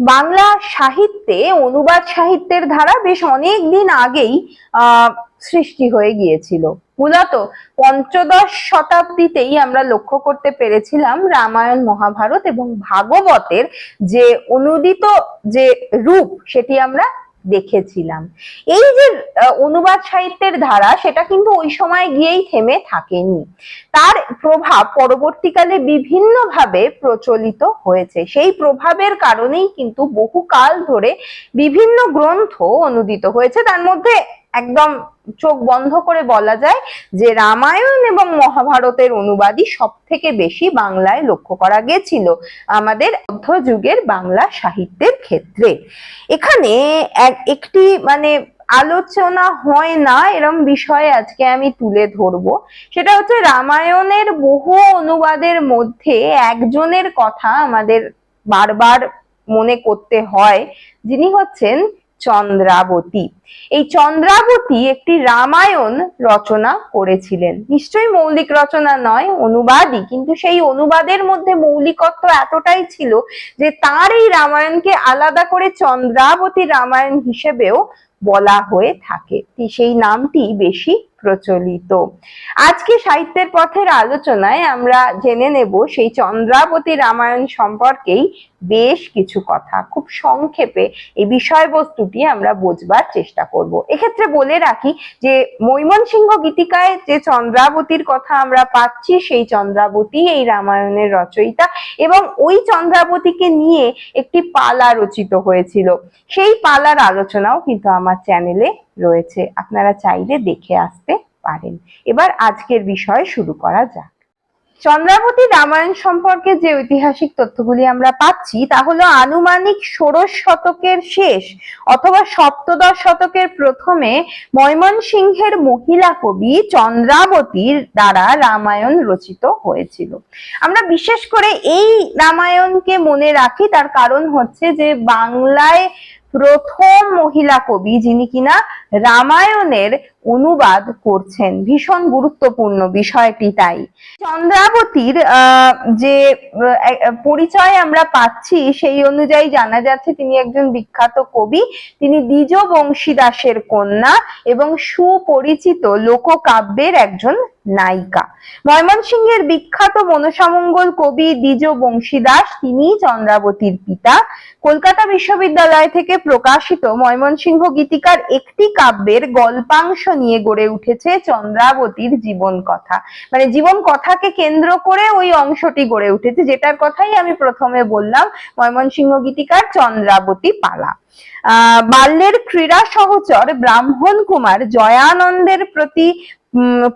বাংলা সাহিত্যে, অনুবাদ সাহিত্যের ধারা বেশ অনেক দিন আগেই সৃষ্টি হয়ে গিয়েছিল। মূলত পঞ্চদশ শতাব্দীতেই আমরা লক্ষ্য করতে পেরেছিলাম রামায়ণ, মহাভারত এবং ভাগবতের যে অনুদিত যে রূপ, সেটি আমরা দেখেছিলাম। এই যে অনুবাদ সাহিত্যের ধারা, সেটা কিন্তু ওই সময় গিয়েই থেমে থাকেনি। তার প্রভাব পরবর্তীকালে বিভিন্নভাবে প্রচলিত হয়েছে। সেই প্রভাবের কারণেই কিন্তু বহুকাল ধরে বিভিন্ন গ্রন্থ অনুদিত হয়েছে। তার মধ্যে একদম চোখ বন্ধ করে বলা যায় যে রামায়ণ এবং মহাভারতের অনুবাদই সব থেকে বেশি বাংলায় লক্ষ্য করা গেছিল আমাদের মধ্যযুগের বাংলা সাহিত্যের ক্ষেত্রে। এখানে এক- একটি মানে আলোচনা হয় না এরম বিষয়ে আজকে আমি তুলে ধরবো। সেটা হচ্ছে রামায়ণের বহু অনুবাদের মধ্যে একজনের কথা আমাদের বারবার মনে করতে হয়, যিনি হচ্ছেন চন্দ্রাবতী। এই চন্দ্রাবতী একটি রামায়ণ রচনা করেছিলেন। নিশ্চয়ই মৌলিক রচনা নয়, অনুবাদই, কিন্তু সেই অনুবাদের মধ্যে মৌলিকত্ব এতটাই ছিল যে তার এই রামায়ণকে আলাদা করে চন্দ্রাবতী রামায়ণ হিসেবেও বলা হয়ে থাকে। সেই নামটি বেশি প্রচলিত। আজকে সাহিত্যের পথের আলোচনায় আমরা জেনে নেব সেই চন্দ্রাবতী রামায়ণ সম্পর্কেই বেশ কিছু কথা। খুব সংক্ষেপে এই বিষয়বস্তুটি আমরা বোঝবার চেষ্টা করব। এক্ষেত্রে বলে রাখি যে মৈমনসিংহ গীতিকায় যে চন্দ্রাবতীর কথা আমরা পাচ্ছি, সেই চন্দ্রাবতী, এই রামায়ণের রচয়িতা এবং ওই চন্দ্রাবতীকে নিয়ে একটি পালা রচিত হয়েছিল। সেই পালার আলোচনাও কিন্তু আমার চ্যানেলে রয়েছে। আপনারা চাইলে দেখে আসতে পারেন। এবার আজকের বিষয় শুরু করা যাক। চন্দ্রাবতী রামায়ণ সম্পর্কে যে ঐতিহাসিক তথ্যগুলি আমরা পাচ্ছি, তা হলো আনুমানিক ষোড়শ শতকের শেষ অথবা সপ্তদশ শতকের প্রথমে ময়মনসিংহের মহিলা কবি চন্দ্রাবতীর দ্বারা রামায়ণ রচিত হয়েছিল। আমরা বিশেষ করে এই রামায়ণকে মনে রাখি, তার কারণ হচ্ছে যে বাংলায় প্রথম মহিলা কবি যিনি কিনা রামায়ণের অনুবাদ করছেন। ভীষণ গুরুত্বপূর্ণ বিষয়টি তাই। চন্দ্রাবতীর যে পরিচয় আমরা পাচ্ছি সেই অনুযায়ী জানা যাচ্ছে তিনি একজন বিখ্যাত কবি। তিনি দ্বিজ বংশীদাসের কন্যা এবং সুপরিচিত লোককাব্যের একজন নায়িকা। ময়মনসিংহের বিখ্যাত মনসামঙ্গল কবি দ্বিজ বংশীদাস তিনি চন্দ্রাবতীর পিতা। কলকাতা বিশ্ববিদ্যালয় থেকে প্রকাশিত ময়মনসিংহ গীতিকার একটি কাব্যের গল্পাংশ নিয়ে গড়ে উঠেছে চন্দ্রাবতীর জীবন কথা। মানে জীবন কথাকে কেন্দ্র করে ওই অংশটি গড়ে উঠেছে, যেটার কথাই আমি প্রথমে বললাম, ময়মনসিংহ গীতিকার চন্দ্রাবতী পালা। আহ, বাল্যের ক্রীড়া সহচর ব্রাহ্মণ কুমার জয়ানন্দের প্রতি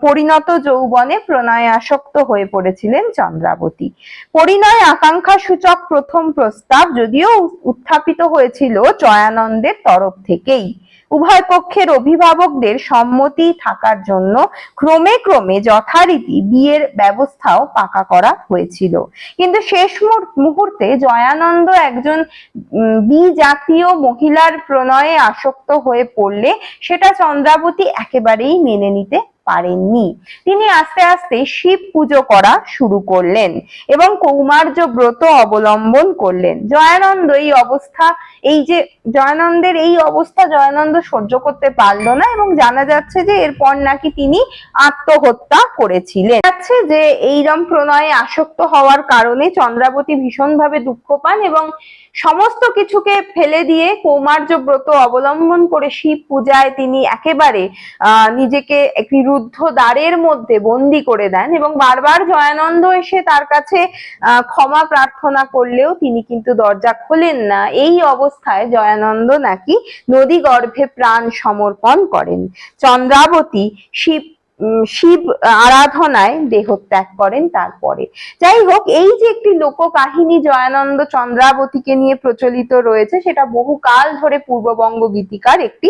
পরিণত যৌবনে প্রণয়ে আসক্ত হয়ে পড়েছিলেন চন্দ্রাবতী। পরিণয় আকাঙ্ক্ষা সূচক প্রথম প্রস্তাব যদিও উত্থাপিত হয়েছিল জয়ানন্দের তরফ থেকেই। উভয় পক্ষের অভিভাবকদের সম্মতি থাকার জন্য ক্রমে ক্রমে যথারীতি বিয়ের ব্যবস্থাও পাকা করা হয়েছিল। কিন্তু শেষ মুহূর- মুহূর্তে জয়ানন্দ একজন বি বিজাতীয় মহিলার প্রণয়ে আসক্ত হয়ে পড়লে সেটা চন্দ্রাবতী একেবারেই মেনে নিতে পারেননি। তিনি আস্তে আস্তে শিব পুজো করা শুরু করলেন এবং কৌমার্য ব্রত অবলম্বন করলেন। জয়ানন্দ এই অবস্থা, এই যে জয়ানন্দের এই অবস্থা জয়ানন্দ সহ্য করতে পারল না এবং জানা যাচ্ছে যে এরপর নাকি তিনি আত্মহত্যা করেছিলেন। যাচ্ছে যে এইরম প্রণয়ে আসক্ত হওয়ার কারণে চন্দ্রাবতী ভীষণভাবে দুঃখ পান এবং সমস্ত কিছুকে ফেলে দিয়ে কৌমার্য ব্রত অবলম্বন করে শিব পূজায় তিনি একেবারে, আহ, নিজেকে একটি রুদ্ধ দ্বারের মধ্যে বন্দি করে দেন এবং বারবার জয়ানন্দ এসে তার কাছে ক্ষমা প্রার্থনা করলেও তিনি কিন্তু দরজা খোলেন না। এই অবস্থায় জয়ানন্দ নাকি নদী গর্ভে প্রাণ সমর্পণ করেন। চন্দ্রাবতী শিব শিব আরাধনায় দেহত্যাগ করেন তারপরে। যাই হোক, এই যে একটি লোককাহিনী জয়ানন্দ চন্দ্রাবতীকে নিয়ে প্রচলিত রয়েছে, সেটা বহুকাল ধরে পূর্ববঙ্গ গীতিকার একটি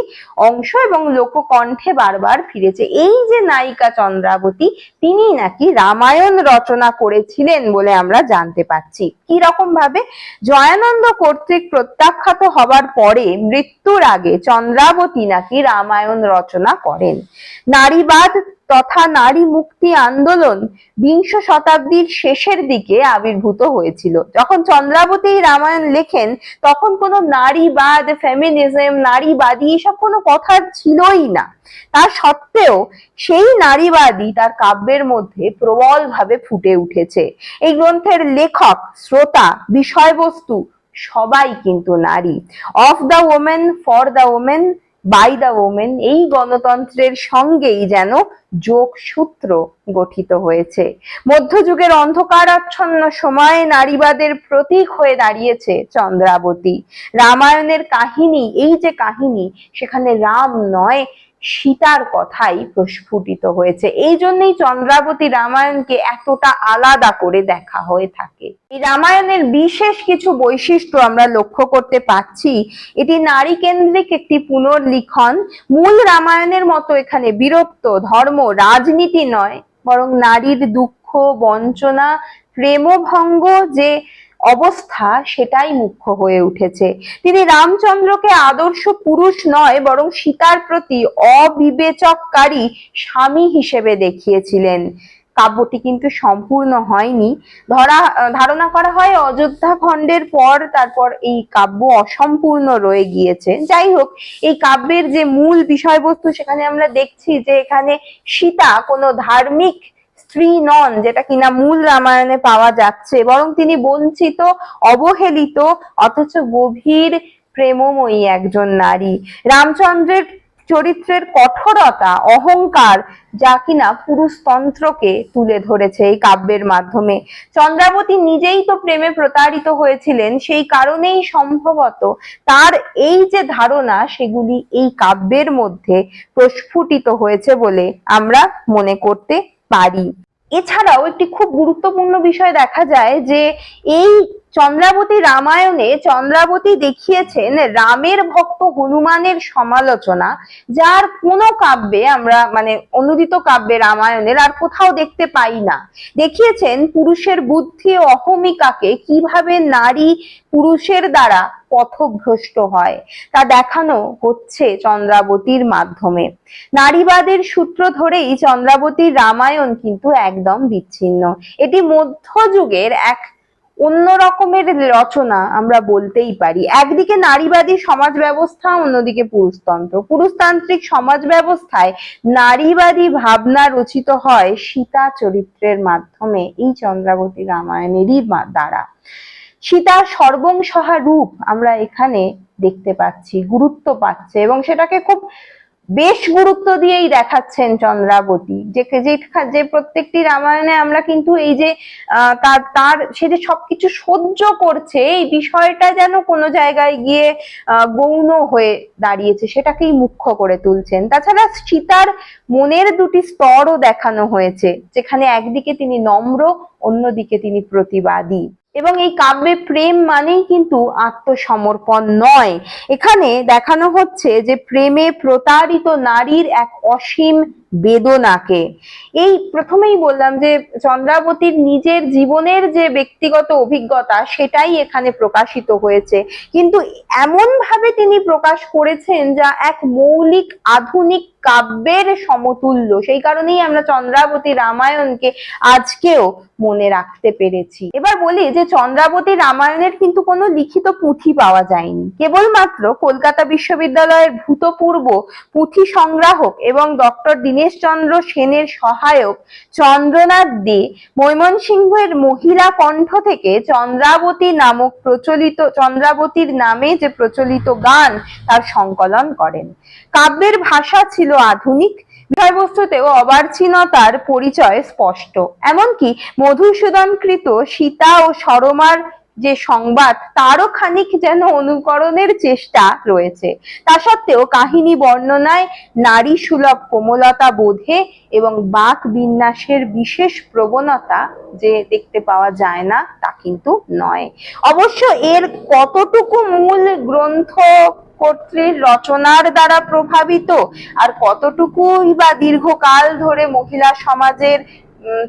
অংশ এবং লোককণ্ঠে বারবার ফিরেছে। এই যে নায়িকা চন্দ্রাবতী, তিনি নাকি রামায়ণ রচনা করেছিলেন বলে আমরা জানতে পাচ্ছি। কি রকম ভাবে জয়ানন্দ কর্তৃক প্রত্যাখ্যাত হবার পরে মৃত্যুর আগে চন্দ্রাবতী নাকি রামায়ণ রচনা করেন। নারীবাদ তথা নারী মুক্তি আন্দোলন বিংশ শতাব্দীর শেষের দিকে আবির্ভূত হয়েছিল। যখন চন্দ্রাবতী রামায়ণ লেখেন, তখন কোনো নারীবাদ ফেমিনিজম নারীবাদী এসব কোনো কথা ছিলই না। তা সত্ত্বেও সেই নারীবাদী তার কাব্যের মধ্যে প্রবলভাবে ফুটে উঠেছে। এই গ্রন্থের লেখক, শ্রোতা, বিষয়বস্তু সবাই কিন্তু নারী। Of the women for the women by the women এই গণতন্ত্রের সঙ্গেই যেন যোগ সূত্র গঠিত হয়েছে। মধ্যযুগের অন্ধকারাচ্ছন্ন সময়ে নারীবাদের প্রতীক হয়ে দাঁড়িয়েছে চন্দ্রাবতী। রামায়ণের কাহিনী, এই যে কাহিনী, সেখানে রাম নয় সীতার কথাই প্রস্ফুটিত হয়েছে। এই জন্যই চন্দ্রাবতী রামায়ণকে এতটা আলাদা করে দেখা হয়ে থাকে। এই রামায়ণের বিশেষ কিছু বৈশিষ্ট্য আমরা লক্ষ্য করতে পাচ্ছি। এটি নারী কেন্দ্রিক একটি পুনর্লিখন। মূল রামায়ণের মতো এখানে বীরত্ব ধর্ম, রাজনীতি নয়, বরং নারীর দুঃখ, বঞ্চনা, প্রেমভঙ্গ যে অবস্থা সেটাই মুখ্য হয়ে উঠেছে। তিনি রামচন্দ্রকে আদর্শ পুরুষ নয়, বরং সীতার প্রতি অবিবেচককারী স্বামী হিসেবে দেখিয়েছিলেন। কাব্যটি কিন্তু সম্পূর্ণ হয়নি। ধরা, ধারণা করা হয় অযোধ্যা খণ্ডের পর তারপর এই কাব্য অসম্পূর্ণ রয়ে গিয়েছে। যাই হোক, এই কাব্যের যে মূল বিষয়বস্তু সেখানে আমরা দেখছি যে এখানে সীতা কোনো ধার্মিক স্ত্রী নন, যেটা কিনা মূল রামায়ণে পাওয়া যাচ্ছে, বরং তিনি বঞ্চিত, অবহেলিত, অথচ গভীর প্রেমময়ী একজন নারী। রামচন্দ্রের চরিত্রের কঠোরতা, অহংকার যা কিনা পুরুষতন্ত্রকে তুলে ধরেছে এই কাব্যের মাধ্যমে। চন্দ্রাবতী নিজেই তো প্রেমে প্রতারিত হয়েছিলেন, সেই কারণেই সম্ভবত তার এই যে ধারণা, সেগুলি এই কাব্যের মধ্যে প্রস্ফুটিত হয়েছে বলে আমরা মনে করতে পারি। এছাড়াও একটি খুব গুরুত্বপূর্ণ বিষয় দেখা যায় যে এই চন্দ্রাবতী রামায়ণে চন্দ্রাবতী দেখিয়েছেন রামের ভক্ত হনুমানের সমালোচনা, যার কোনো কাব্যে আমরা মানে অনুদিত কাব্যে রামায়ণের আর কোথাও দেখতে পাই না। দেখিয়েছেন পুরুষের বুদ্ধি ও অহমিকাকে কীভাবে নারী পুরুষের দ্বারা পথভ্রষ্ট হয়, তা দেখানো হচ্ছে চন্দ্রাবতীর মাধ্যমে। নারীবাদের সূত্র ধরেই চন্দ্রাবতীর রামায়ণ কিন্তু একদম বিচ্ছিন্ন। এটি মধ্যযুগের এক অন্য রকমের রচনা আমরা বলতেই পারি। একদিকে নারীবাদী সমাজ ব্যবস্থা, অন্যদিকে পুরুষতন্ত্র। পুরুষতান্ত্রিক সমাজ ব্যবস্থায় নারীবাদী ভাবনা রচিত হয় সীতা চরিত্রের মাধ্যমে, এই চন্দ্রাবতী রামায়ণেরই দ্বারা। সীতার সর্বংসহা রূপ আমরা এখানে দেখতে পাচ্ছি, গুরুত্ব পাচ্ছে এবং সেটাকে খুব বেশ গুরুত্ব দিয়েই দেখাচ্ছেন চন্দ্রাবতী। যে যে প্রত্যেকটি রামায়ণে আমরা কিন্তু এই যে তার তার, সে যে সবকিছু সহ্য করছে, এই বিষয়টা যেন কোনো জায়গায় গিয়ে গৌণ হয়ে দাঁড়িয়েছে, সেটাকেই মুখ্য করে তুলছেন। তাছাড়া সীতার মনের দুটি স্তরও দেখানো হয়েছে, যেখানে একদিকে তিনি নম্র, অন্যদিকে তিনি প্রতিবাদী। এবং এই কাব্যে প্রেম মানেই কিন্তু আত্মসমর্পণ নয়। এখানে দেখানো হচ্ছে যে প্রেমে প্রতারিত নারীর এক অসীম বেদনাকে। এই প্রথমেই বললাম যে চন্দ্রাবতীর নিজের জীবনের যে ব্যক্তিগত অভিজ্ঞতা, সেটাই এখানে প্রকাশিত হয়েছে। কিন্তু এমন ভাবে তিনি প্রকাশ করেছেন যা এক মৌলিক, আধুনিক কাব্যের সমতুল্য। সেই কারণেই আমরা চন্দ্রাবতী রামায়ণকে আজকেও মনে রাখতে পেরেছি। এবার বলি যে চন্দ্রাবতী রামায়ণের কিন্তু কোনো লিখিত পুঁথি পাওয়া যায়নি। কেবলমাত্র কলকাতা বিশ্ববিদ্যালয়ের ভূতপূর্ব পুঁথি সংগ্রাহক এবং ডক্টর দীনেশ চন্দ্র সেনের সহায়ক চন্দ্রনাথ দে ময়মনসিংহের মহিলা কণ্ঠ থেকে চন্দ্রাবতী নামক প্রচলিত, চন্দ্রাবতীর নামে যে প্রচলিত গান তার সংকলন করেন। কাব্যের ভাষা ছিল আধুনিক বিষয়বস্তুতেও অবার্চীনতার পরিচয় স্পষ্ট। এমনকি মধুসূদনকৃত সীতা ও সরমার যে সংবাদ, তারও খানিক যেন অনুকরণের চেষ্টা রয়েছে। তা সত্ত্বেও কাহিনী বর্ণনায় নারী সুলভ কোমলতা বোধে এবং বাক বিন্যাসের বিশেষ প্রবণতা যে দেখতে পাওয়া যায় না, তা কিন্তু নয়। অবশ্য এর কতটুকু মূল গ্রন্থ কর্তৃর রচনার দ্বারা প্রভাবিত। আর কতটুকুই বা দীর্ঘকাল ধরে মহিলা সমাজের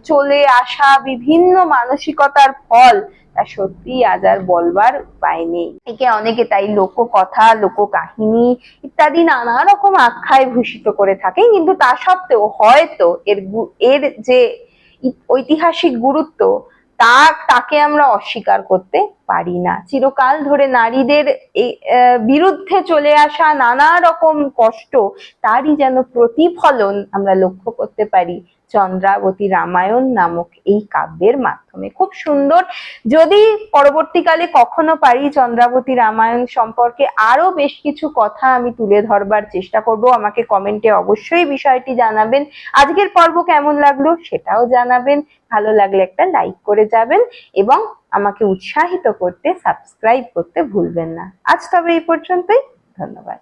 চলে আসা বিভিন্ন মানসিকতার ফল, তা সত্যি আজ আর বলবার উপায় নেই। একে অনেকে তাই লোক কথা লোক কাহিনী ইত্যাদি নানা রকম আখ্যায় ভূষিত করে থাকে। কিন্তু তা সত্ত্বেও হয়তো এর এর যে ঐতিহাসিক গুরুত্ব তা তাকে আমরা অস্বীকার করতে পারি না। চিরকাল ধরে নারীদের বিরুদ্ধে চলে আসা নানা রকম কষ্ট, তারই যেন প্রতিফলন আমরা লক্ষ্য করতে পারি। চন্দ্রাবতী রামায়ণ নামক এই কাব্যের মাধ্যমে। খুব সুন্দর। যদি পরবর্তীকালে কখনো পারি চন্দ্রাবতী রামায়ণ সম্পর্কে আরও বেশ কিছু কথা আমি তুলে ধরবার চেষ্টা করব, আমাকে কমেন্টে অবশ্যই বিষয়টি জানাবেন। আজকের পর্ব কেমন লাগল সেটাও জানাবেন। ভালো লাগলে একটা লাইক করে যাবেন এবং আমাকে উৎসাহিত করতে সাবস্ক্রাইব করতে ভুলবেন না। আজ তবে এই পর্যন্তই। ধন্যবাদ।